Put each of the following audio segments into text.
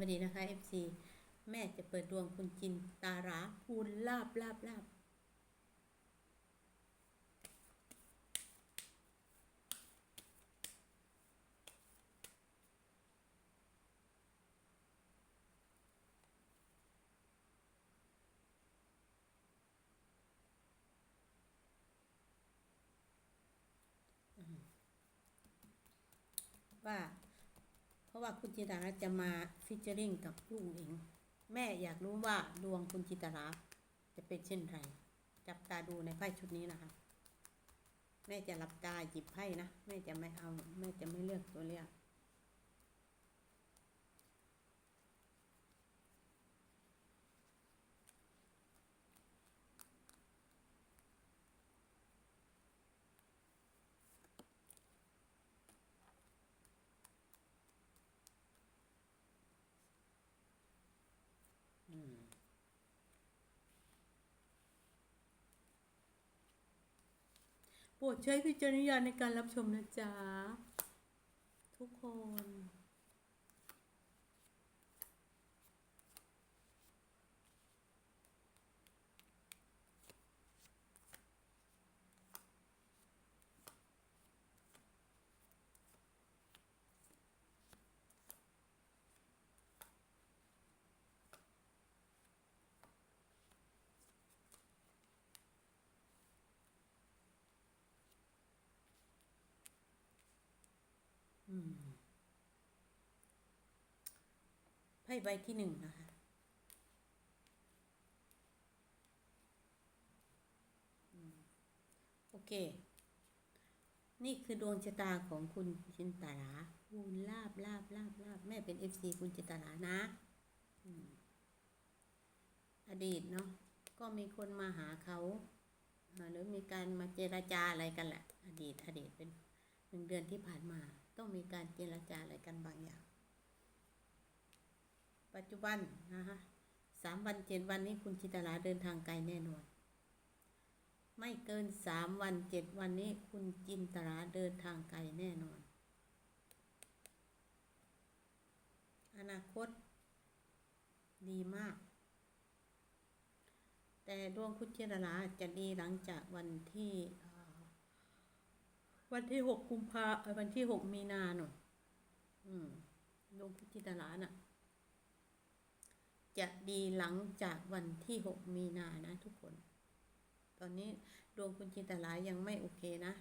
วัสดีนะคะ FC แม่จะเปิดดวงคุณจินตาราพูนลาบลาบลาบว่า ราะว่าคุณจิตราจะมาฟิชเชอริงกับลูกเองแม่อยากรู้ว่าดวงคุณจิตราจะเป็นเช่นไร จับตาดูในไพ่ชุดนี้นะคะ แม่จะหลับตาหยิบไพ่นะ แม่จะไม่เอา แม่จะไม่เลือกตัวเลือก ปรดใช้วิจารณญาณในการรับชมนะจ๊ะ ทุกคน อืม ไพ่ใบที่หนึ่งนะคะโอเค นี่คือดวงชะตาของคุณจินตาราคูณลาบลาบลาบลาบแม่เป็นเอฟซีคุณจินตารานะอดีตเนาะก็มีคนมาหาเขาหรือมีการมาเจราจาอะไรกันแหละ อดีต อดีตเป็นหนึ่งเดือนที่ผ่านมา ต้องมีการเจรจาอะไรกันบางอย่าง ปัจจุบันนะคะสามวันเจ็ดวันนี้คุณจิตราเดินทางไกลแน่นอน ไม่เกินสามวันเจ็ดวันนี้คุณจินตราเดินทางไกลแน่นอน อนาคต ดีมาก แต่ดวงคุณจินตราจะดีหลังจากวันที่วันที่หกกุมภาวันที่หกมีนาหนูอืมดวงคุณจินตราน่ะ จะดีหลังจากวันที่หกมีนานะทุกคน ตอนนี้ดวงคุณจินตลายังไม่โอเคนะ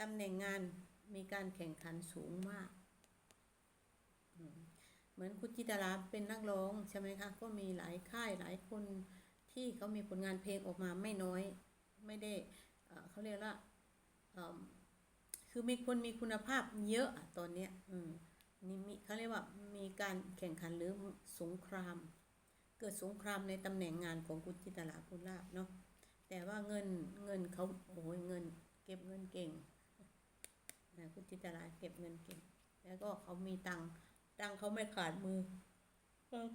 ตำแหน่งงานมีการแข่งขันสูงมาก เหมือนคุณจิตลาเป็นนักร้องใช่ไหมคะ ก็มีหลายค่ายหลายคนที่เขามีผลงานเพลงออกมาไม่น้อย ไม่ได้เขาเรียกว่าคือมีคนมีคุณภาพเยอะอะตอนเนี้ย อืม นี่มีเขาเรียกว่ามีการแข่งขันหรือสงคราม เกิดสงครามในตำแหน่งงานของคุณจิตลาภูลาภเนาะแต่ว่าเงินเงินเขาโอ้ยเงิน เก็บเงินเก่งนะคุณจิตลาเก็บเงินเก่ง แล้วก็เขามีตังตังเขาไม่ขาดมือ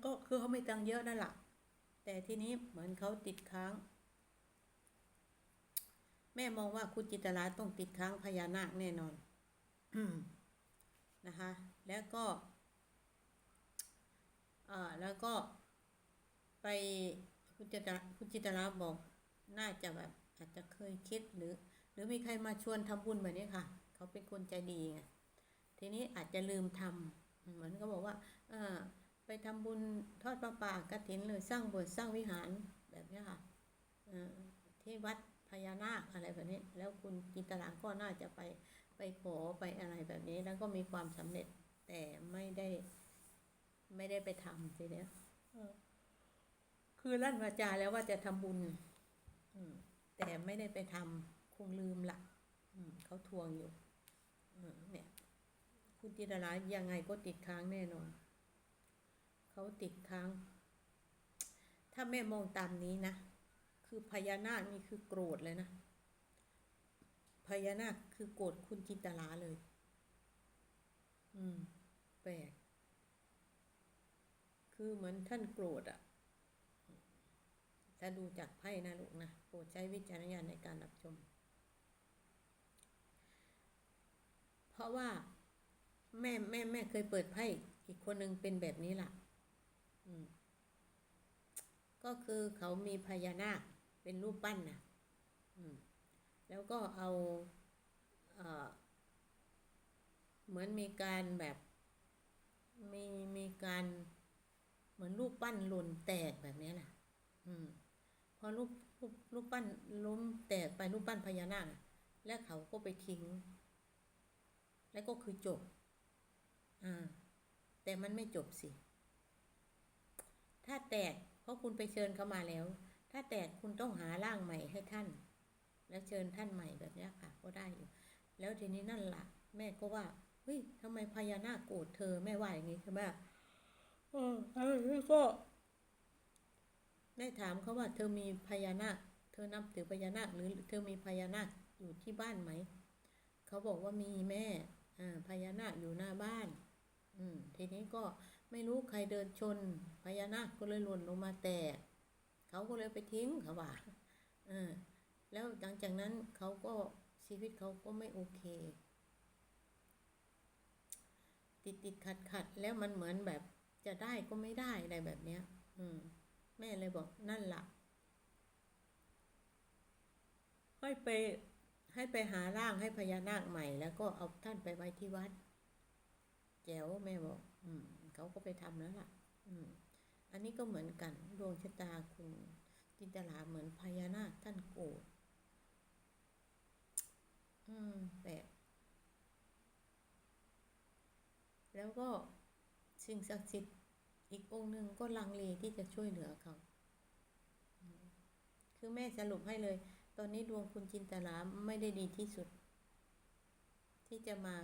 ก็คือเขาไม่ตังเยอะนั่นแหละแต่ทีนี้เหมือนเขาติดค้าง แม่มองว่าคุณจิตลาต้องติดค้างพญานาคแน่นอนนะคะ แล้วก็อ่าแล้วก็ไปคุณจิตาคุณจิตราบอกน่าจะแบบอาจจะเคยคิดหรือ หรือมีใครมาชวนทำบุญแบบนี้ค่ะ เขาเป็นคนใจดีไงทีนี้อาจจะลืมทำเหมือนเขาบอกว่าเออไปทำบุญทอดประปากระถินเลยสร้างบสถ์สร้างวิหารแบบนี้ค่ะออที่วัดพญานาคอะไรแบบนี้ แล้วคุณจิตราก็น่าจะไปไปขอไปอะไรแบบนี้ แล้วก็มีความสำเร็จ แต่ไม่ได้ ไม่ได้ไปทำทีเนี้ยเออคือลั่นวาจาแล้วว่าจะทำบุญแต่ไม่ได้ไปทำคงลืมละเขาทวงอยู่เนี่ย คุณจิตรายังไงก็ติดค้างแน่นอน เขาติดค้าง ถ้าแม่มองตามนี้นะ คือพญานาคนี่คือโกรธเลยนะพญานาคคือโกรธคุณจินตลาเลย อืม ปลกคือเหมือนท่านโกรธอะถ้าดูจากไพ่นะลูกนะโปรดใช้วิจารณญาณในการรับชม เพราะว่าแม่แม่แม่เคยเปิดไพ่อีกคนหนึ่งเป็นแบบนี้ล่ะ อืม ก็คือเขามีพญานาคเป็นรูปปั้นนะอืม แล้วก็เอาเอ่อเหมือนมีการแบบ มีมีการเหมือนรูปปั้นหล่นแตกแบบนี้น่ะอืม พอรูปรูปรูปปั้นล้มแตกไปรูปปั้นพญานาคแล้วเขาก็ไปทิ้ง แล้วก็คือจบ อ่า แต่มันไม่จบสิ ถ้าแตก เพราะคุณไปเชิญเขามาแล้ว ถ้าแตกคุณต้องหาร่างใหม่ให้ท่าน แล้วเชิญท่านใหม่แบบนี้ค่ะ ก็ได้อยู่ แล้วทีนี้นั่นละ่ะ แม่ก็ว่า เฮ้ยทำไมพญานาคโกรธเธอแม่ว่าอย่างนี้ใช่ไหมเออแล้วก็แม่ถามเขาว่า เธอมีพญานาค เธอนับถือพญานาคหรือเธอมีพญานาคอยู่ที่บ้านไหม เขาบอกว่ามีแม่อ่าพญานาคอยู่หน้าบ้าน อืม ทีนี้ก็ไม่รู้ใครเดินชนพญานาคก็เลยหล่นลงมาแตก เขาก็เลยไปทิ้งเขาว่าเออแล้วหลังจากนั้นเขาก็ชีวิตเขาก็ไม่โอเค ติดติดขัดขัดแล้วมันเหมือนแบบจะได้ก็ไม่ได้อะไรแบบเนี้ย อืม แม่เลยบอกนั่นละ่ะ ให้ไป ให้ไปหาร่างให้พญานาคใหม่ แล้วก็เอาท่านไปไว้ที่วัดแจ๋วแม่บอก อืม เขาก็ไปทำแล้วล่ะ อืม อันนี้ก็เหมือนกันดวงชะตาคุณจินตลาเหมือนพญานาคท่านโกรธอืมแปลก แล้วก็สิ่งศักดิ์สิทธิ์อีกองค์หนึ่งก็ลังเลที่จะช่วยเหลือเขา คือแม่สรุปให้เลย ตอนนี้ดวงคุณจินตลาไม่ได้ดีที่สุด ที่จะมา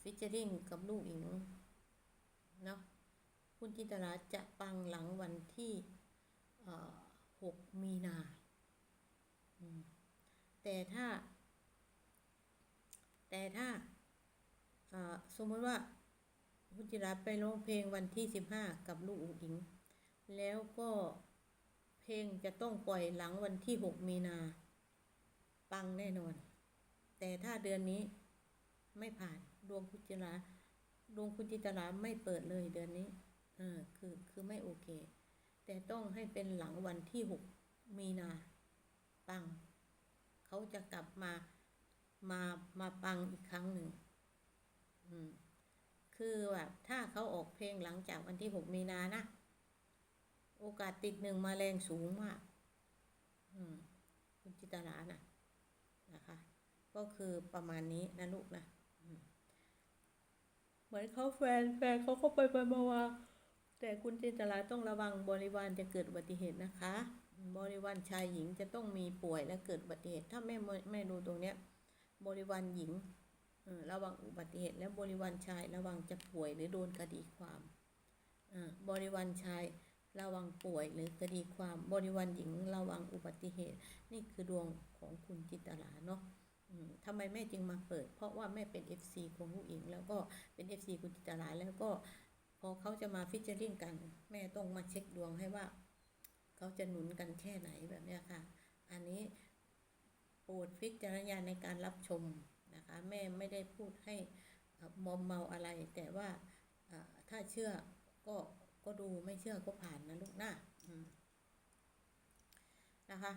ฟิชเจอริงกับลูกอิงเนาะคุณจินตลาจะปังหลังวันที่หกมีนา แต่ถ้า แต่ถ้า สมมติว่าคุณจิราไปร้องเพลงวันที่สิบห้ากับลูกอุ๋งอิง แล้วก็เพลงจะต้องปล่อยหลังวันที่หกมีนา ปังแน่นอน แต่ถ้าเดือนนี้ไม่ผ่านดวงคุณจิราดวงคุณจิตราไม่เปิดเลยเดือนนี้เออคือคือไม่โอเค แต่ต้องให้เป็นหลังวันที่หกมีนา ปัง เขาจะกลับมามามาปังอีกครั้งหนึ่ง คือแบบถ้าเขาออกเพลงหลังจากวันที่หกมีนานะ โอกาสติดหนึ่งมาแรงสูงมากคุณจิตรานะนะคะ ก็คือประมาณนี้นะลูกนะเหมือนเขาแฟนแฟนเขาก็ไปไปมาว่าแต่คุณจินตลาต้องระวังบริวารจะเกิดอุบัติเหตุนะคะ บริวารชายหญิงจะต้องมีป่วยและเกิดอุบัติเหตุ ถ้าแม่แม่ดูตรงเนี้ย บริวารหญิง ระวังอุบัติเหตุและบริวารชายระวังจะป่วยหรือโดนคดีความบริวารชายระวังป่วยหรือคดีความบริวารหญิงระวังอุบัติเหตุ นี่คือดวงของคุณจิตลาเนาะทำไมแม่จึงมาเปิด เพราะว่าแม่เป็น FC ของผู้หญิง แล้วก็เป็น FC คุณจิตลาแล้วก็พอเขาจะมาฟิชเชอริงกัน แม่ต้องมาเช็คดวงให้ว่า เขาจะหนุนกันแค่ไหนแบบนี้ค่ะ อันนี้โปรดฟิจารณญาณในการรับชม นะคะแม่ไม่ได้พูดให้มอมเมาอะไร แต่ว่าถ้าเชื่อก็ก็ดูไม่เชื่อก็ผ่านนะลูกหน้านะคะ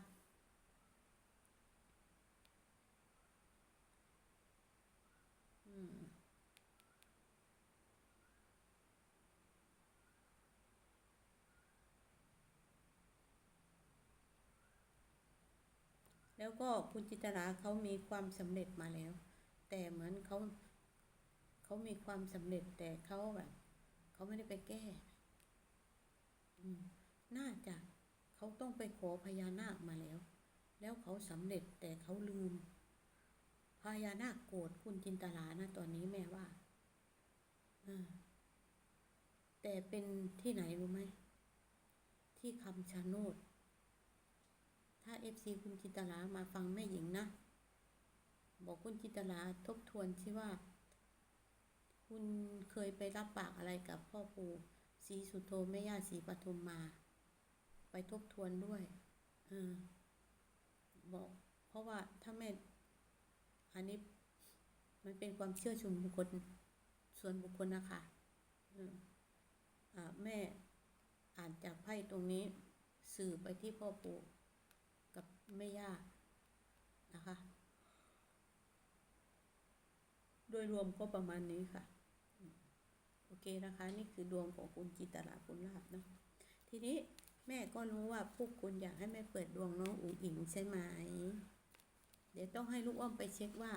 แล้วก็คุณจิตราเขามีความสำเร็จมาแล้ว แต่เหมือนเขาเขามีความสำเร็จแต่เขาแบบเขาไม่ได้ไปแก้น่าจะเขาต้องไปขอพญานาคมาแล้ว แล้วเขาสำเร็จแต่เขาลืมพญานาคโกรธคุณจินตลานะตอนนี้แม่ว่าแต่เป็นที่ไหนรู้ไหมที่คำชะโนด ถ้าเอฟซีคุณจินตลามาฟังแม่หญิงนะ บอกคุณจิตลาทบทวนที่ว่า คุณเคยไปรับปากอะไรกับพ่อปู่ศรีสุโธแม่ย่าศรีปทุมมา ไปทบทวนด้วยเออบอก เพราะว่าถ้าแม่ อันนี้มันเป็นความเชื่อส่วนบุคคลส่วนบุคคลนะคะอ่าแม่อ่านจากไพ่ตรงนี้ สื่อไปที่พ่อปู่กับแม่ย่านะคะ โดยรวมก็ประมาณนี้ค่ะ โอเคนะคะ นี่คือดวงของคุณจิตราคุณลาบเนาะทีนี้แม่ก็รู้ว่าพวกคุณอยากให้แม่เปิดดวงน้องอุ๋งอิงใช่ไหม เดี๋ยวต้องให้ลูกอ้อมไปเช็คว่า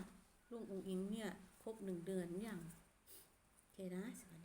ลูกอุ๋งอิงเนี่ยครบหนึ่งเดือนอยังโอเคนะสวัสดี